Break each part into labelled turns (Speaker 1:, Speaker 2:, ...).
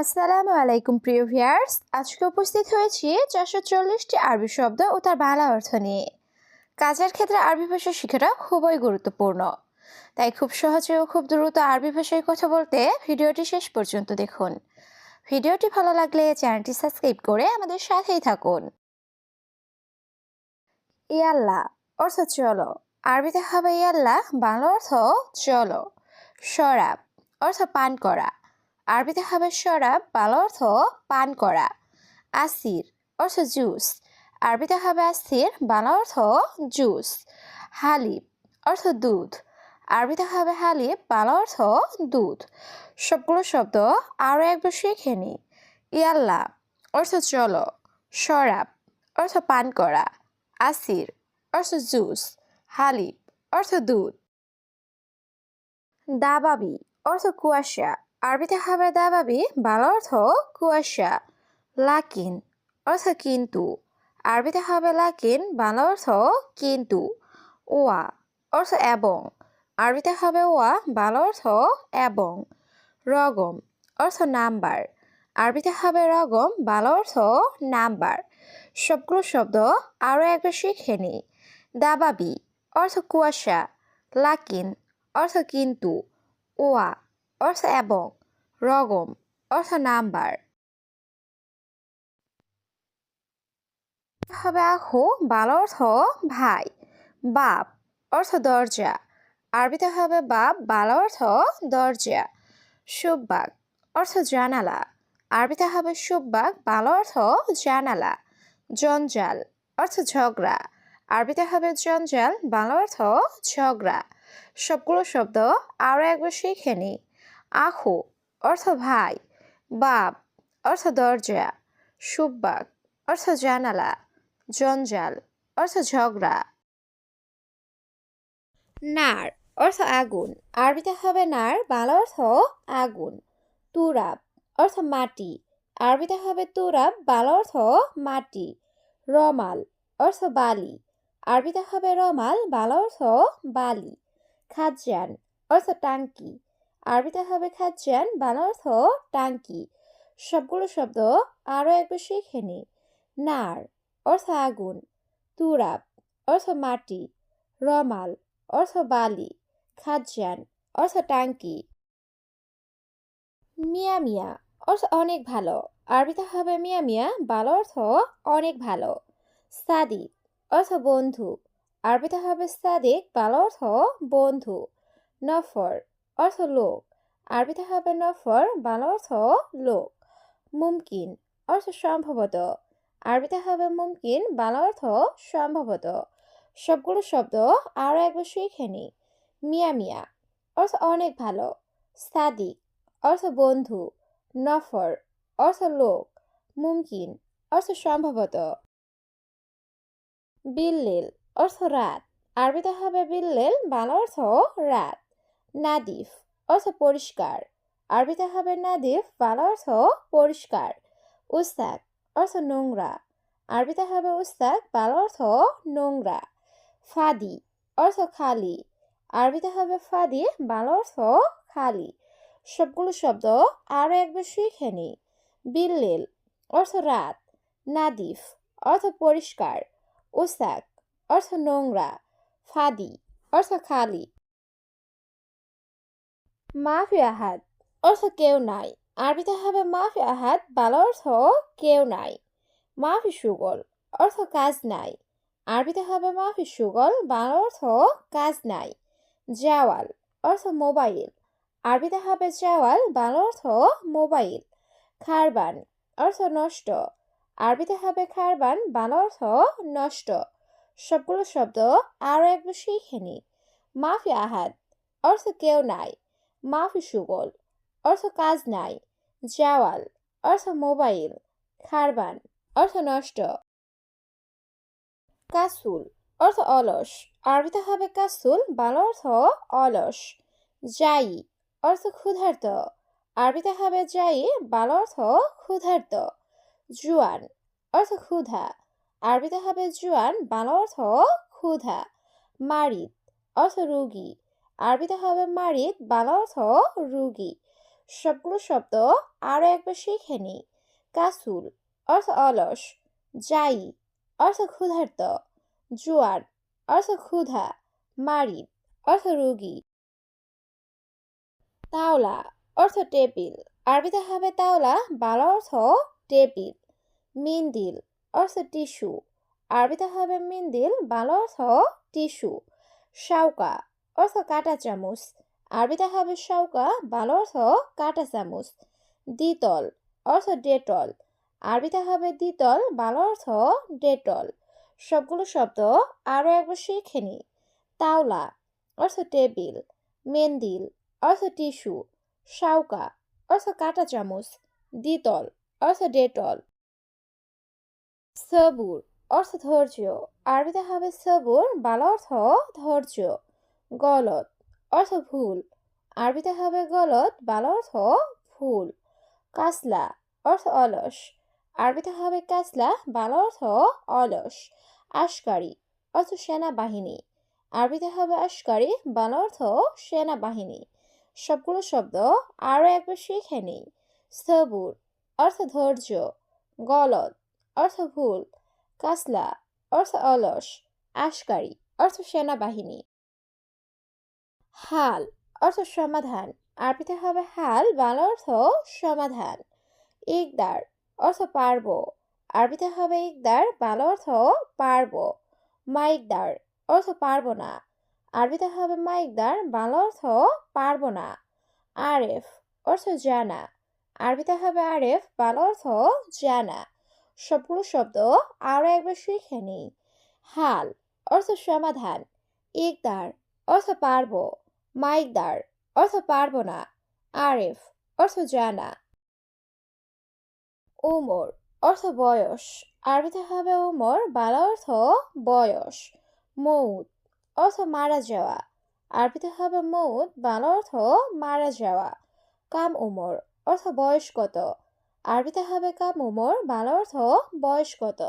Speaker 1: আসসালামু আলাইকুম, প্রিয় ভিয়ার্স আজকে উপস্থিত হয়েছি চারশো চল্লিশটি আরবি শব্দ ও তার বাংলা অর্থ নিয়ে। কাজের ক্ষেত্রে আরবি ভাষা শেখাটা খুবই গুরুত্বপূর্ণ। তাই খুব সহজে ও খুব দ্রুত আরবি ভাষায় কথা বলতে ভিডিওটি শেষ পর্যন্ত দেখুন। ভিডিওটি ভালো লাগলে চ্যানেলটি সাবস্ক্রাইব করে আমাদের সাথেই থাকুন। ইয়াল্লা অর্থ চলো। আরবিতে হবে ইয়াল্লা, বাংলা অর্থ চলো। শরাব অর্থ পান করা। আরবিতে হবে শরাব বাংলা অর্থ পান করা। আসির অর্থ জুস। আরবিতে হবে আসির, বাংলা অর্থ জুস। হালিব অর্থ দুধ। আরবিতে হবে হালিব বাংলা অর্থ দুধ। সবগুলো শব্দ আরও একবার শিখে নি ইয়াল্লা অর্থ চলো। শরাব অর্থ পান করা। আসির অর্থ জুস। হালিব অর্থ দুধ। দাবাবি অর্থ কুয়াশা। আরবিতে হবে দাবাবি, বাংলা অর্থ কুয়াশা, লাকিন অর্থ কিন্তু। আরবিতে হবে লাকিন, বাংলা অর্থ কিন্তু। ওয়া অর্থ এবং। আরবিতে হবে ওয়া, বাংলা অর্থ এবং। রগম অর্থ নাম্বার। আরবিতে হবে রগম, বাংলা অর্থ নাম্বার। সবগুলো শব্দ আরও একবার শিখে নি। দাবাবি অর্থ কুয়াশা, লাকিন অর্থ কিন্তু। ওয়া অর্থ এবং রগম, অর্থ নাম্বার। হবে আহু, বাল অর্থ ভাই, বাপ অর্থ দরজা। আরবিতে হবে বাপ, বাল অর্থ দরজা। সুব্বাক অর্থ জানালা। আরবিতে হবে সুব্বাক, বাল অর্থ জানালা। জঞ্জাল অর্থ ঝগড়া। আরবিতে হবে জঞ্জাল, বাংলা অর্থ ঝগড়া। সবগুলো শব্দ আরও একবার শিখে নি আখু অর্থ ভাই, বাপ, অর্থ দরজা, সুব্বাক, অর্থ জানালা, জঞ্জাল, অর্থ ঝগড়া। নার, অর্থ আগুন, আরবিতে হবে নার, বাংলা অর্থ আগুন। তুরাব, অর্থ মাটি, আরবিতে হবে তুরাব, বাংলা অর্থ মাটি। রমাল, অর্থ বালি, আরবিতে হবে রমাল, বাংলা অর্থ বালি। খাজান অর্থ টাঙ্কি আরবিতে হবে খাজ্জান বাংলা অর্থ টাঙ্কি। সবগুলো শব্দ আরও একবার শিখে নি। নার, অর্থ আগুন। তুরাব, অর্থ মাটি। রমাল, অর্থ বালি। খাজ্জান অর্থ টাঙ্কি। মিয়া মিয়া, অর্থ অনেক ভালো। আরবিতে হবে মিয়া মিয়া, বাংলা অর্থ অনেক ভালো। সাদিক, অর্থ বন্ধু। আরবিতে হবে সাদিক, বাংলা অর্থ বন্ধু। নফর অর্থ লোক। আরবিতে হবে নফর বাংলা অর্থ লোক। মুমকিন অর্থ সম্ভবত। আরবিতে হবে মুমকিন, বাংলা অর্থ সম্ভবত। সবগুলো শব্দ আরও একবার শিখে নি। মিয়া মিয়া অর্থ অনেক ভালো। সাদিক অর্থ বন্ধু। নফর অর্থ লোক। মুমকিন অর্থ সম্ভবত। বিল্লিল অর্থ রাত। আরবিতে হবে বিল্লেল, বাংলা অর্থ রাত। নাদিফ, অর্থ পরিষ্কার। আরবিতে হবে নাদিফ, বাংলা অর্থ পরিষ্কার। উস্তাক অর্থ নোংরা। আরবিতে হবে উস্তাক বাংলা অর্থ নোংরা। ফাদি, অর্থ খালি। আরবিতে হবে ফাদি, বাংলা অর্থ খালি। সবগুলো শব্দ আরও একবার শিখে নি। বিল্লিল, অর্থ রাত। নাদিফ, অর্থ পরিষ্কার। উস্তাক অর্থ নোংরা। ফাদি, অর্থ খালি। মাফি আহাদ অর্থ কেউ নাই। আরবিতে হবে মাফি আহাদ বাংলা অর্থ কেউ নাই। মাফি সুগল, অর্থ কাজ নাই। আরবিতে হবে মাফি সুগল, বাংলা অর্থ কাজ নাই। জাওয়াল, অর্থ মোবাইল। আরবিতে হবে জাওয়াল, বাংলা অর্থ মোবাইল। খারবান, অর্থ নষ্ট। আরবিতে হবে খারবান, বাংলা অর্থ নষ্ট। সবগুলো শব্দ আরও একবার শিখে নি। মাফি আহাদ অর্থ কেউ নাই। মাফি সুগল অর্থ কাজ নাই জাওয়াল অর্থ মোবাইল, খারবান, অর্থ নষ্ট। কাসুল, অর্থ অলস, আরবিতে হবে কাসুল, বাংলা অর্থ অলস। যাই, অর্থ ক্ষুধার্ত, আরবিতে হবে যাই, বাংলা অর্থ ক্ষুধার্ত। জুয়ান, অর্থ ক্ষুধা, আরবিতে হবে জুয়ান, বাংলা অর্থ ক্ষুধা। মারিদ, অর্থ রুগী আরবিতে হবে মারিদ বাংলা অর্থ রুগী। সবগুলো শব্দ আরও একবার শিখে নিই কাসুল, অর্থ অলস। জাই অর্থ ক্ষুধার্ত। জোয়ার, অর্থ ক্ষুধা। মারিদ, অর্থ রোগী। তাওলা, অর্থ টেবিল। আরবিতে হবে তাওলা বাংলা অর্থ টেবিল। মিন্দিল, অর্থ টিস্যু। আরবিতে হবে মিন্দিল বাংলা অর্থ টিস্যু। শাউকা অর্থ কাটা চামচ। আরবিতে হবে শাউকা বাংলা অর্থ কাটা চামচ। দ্বিতল, অর্থ ডেটল। আরবিতে হবে দ্বিতল, বাংলা অর্থ ডেটল। সবগুলো শব্দ আরও একবার শিখে নিই। তাওলা, অর্থ টেবিল। মেন্দিল, অর্থ টিস্যু। শাউকা অর্থ কাটা চামচ। দ্বিতল, অর্থ ডেটল। সবুর, অর্থ ধৈর্য। আরবিতে হবে সবুর, বাংলা অর্থ ধৈর্য। গলত। অর্থ ভুল। আরবিতে হবে গলত, বাংলা অর্থ ভুল। কাসলা, অর্থ অলস। আরবিতে হবে কাসলা, বাংলা অর্থ অলস। আশকারি, অর্থ সেনাবাহিনী। আরবিতে হবে আশকারি, বাংলা অর্থ সেনাবাহিনী। সবগুলো শব্দ আরও একবার শিখে নিই। সবুর, অর্থ ধৈর্য। গলত, অর্থ ভুল। কাসলা, অর্থ অলস। আশকারি, অর্থ সেনাবাহিনী। হাল অর্থ সমাধান। আরবিতে হবে হাল, বাংলা অর্থ সমাধান। ইকদার অর্থ পারব। আরবিতে হবে ইকদার, বাংলা অর্থ পারব। মাইকদার অর্থ পারব না। আরবিতে হবে মাইকদার, বাংলা অর্থ পারব না। আরেফ অর্থ জানা। আরবিতে হবে আরেফ, বাংলা অর্থ জানা। সবগুলো শব্দ আরও একবার শিখে নিই। হাল অর্থ সমাধান। ইকদার অর্থ পারব। মাইকদার, অর্থ পারব না। আরেফ, অর্থ জানা উমর, অর্থ বয়স। আরবিতে হবে উমর, বালা অর্থ বয়স। মৌত, অর্থ মারা যাওয়া। আরবিতে হবে মৌত, বাংলা অর্থ মারা যাওয়া। কাম উমর, অর্থ বয়স কত আরবিতে হবে কাম উমর, বাংলা অর্থ বয়স কত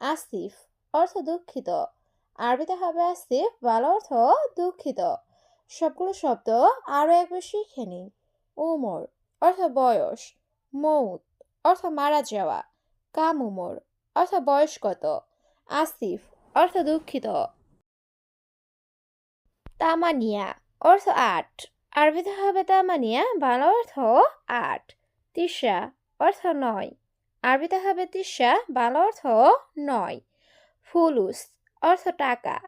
Speaker 1: আসিফ, অর্থ দুঃখিত। আরবিতে হবে আসিফ, বাংলা অর্থ দুঃখিত। সবগুলো শব্দ আরও একবার শিখে নিই। উমর অর্থ বয়স। মৌত অর্থ মারা যাওয়া। কাম উমর অর্থ বয়স কত আসিফ অর্থ দুঃখিত। তামানিয়া অর্থ আট। আরবিতে হবে তামানিয়া, বাংলা অর্থ আট। তিসা অর্থ নয়। আরবিতে হবে তিসা বাংলা অর্থ নয়। ফুলুস অর্থ টাকা।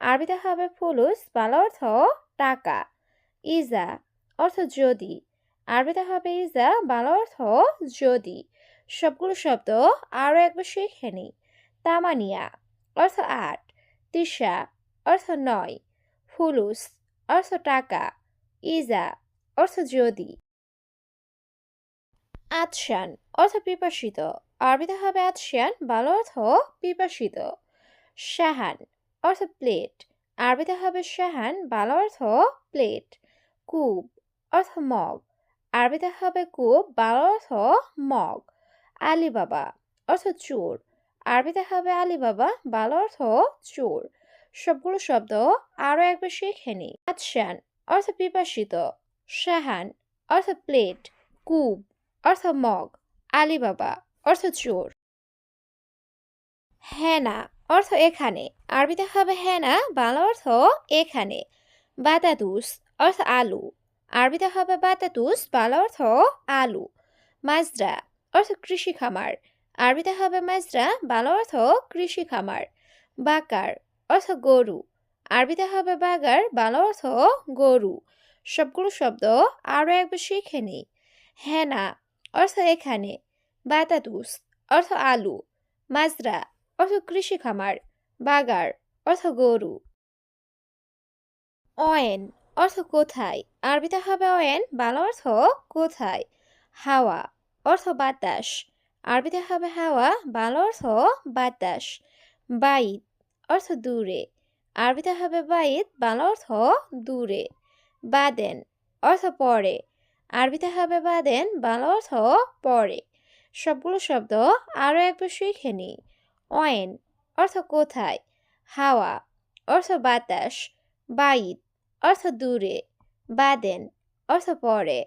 Speaker 1: আরবিতে হবে ফুলুস, বাংলা অর্থ টাকা। ইজা অর্থ যদি। আরবিতে হবে ইজা, বাংলা অর্থ যদি। সবগুলো শব্দ আরও একবার শিখে নিই তামানিয়া অর্থ আট। তিসা অর্থ নয়। ফুলুস অর্থ টাকা। ইজা অর্থ যদি। আতশান অর্থ পিপাসিত। আরবিতে হবে আতশান ভালো অর্থ পিপাসিত। শাহান অর্থ প্লেট। আরবিতে হবে শাহান ভালো অর্থ প্লেট কূপ, অর্থ মগ। আরবিতে হবে কূপ ভালো অর্থ মগ। আলিবাবা, অর্থ চোর। আরবিতে হবে আলিবাবা ভালো অর্থ চোর। সবগুলো শব্দ আরও একবার শিখে নিই। আতশান অর্থ পিপাসিত। শাহান, অর্থ প্লেট কূপ, অর্থ মগ। আলিবাবা, অর্থ চোর। হেনা, অর্থ এখানে। আরবিতে হবে হেনা বাংলা অর্থ এখানে। বাতাতুস, অর্থ আলু। আরবিতে হবে বাতাতুস, বাংলা অর্থ আলু। মাজরা, অর্থ কৃষি খামার। আরবিতে হবে মাজরা, বাংলা অর্থ কৃষি খামার। বাকার, অর্থ গরু। আরবিতে হবে বাগার, বাংলা অর্থ গরু। সবগুলো শব্দ আরও একবার শিখে নিই। হেনা অর্থ এখানে। বাতাতুস, অর্থ আলু। মাজরা, অর্থ কৃষি খামার। বাগার, অর্থ গরু। অয়েন, অর্থ কোথায়? আরবিতে হবে অয়েন, বাংলা অর্থ কোথায়? হাওয়া, অর্থ বাতাস। আরবিতে হবে হাওয়া, বাংলা অর্থ বাতাস। বাইত অর্থ দূরে। আরবিতে হবে বাইত বাংলা অর্থ দূরে। বাদেন, অর্থ পরে। আরবিতে হবে বাদেন, বাংলা অর্থ পরে। সবগুলো শব্দ আরও একবার শিখে নিই। অয়েন অর্থ কোথায়? হাওয়া অর্থ বাতাস বাইত অর্থ দূরে বাদেন অর্থ পরে।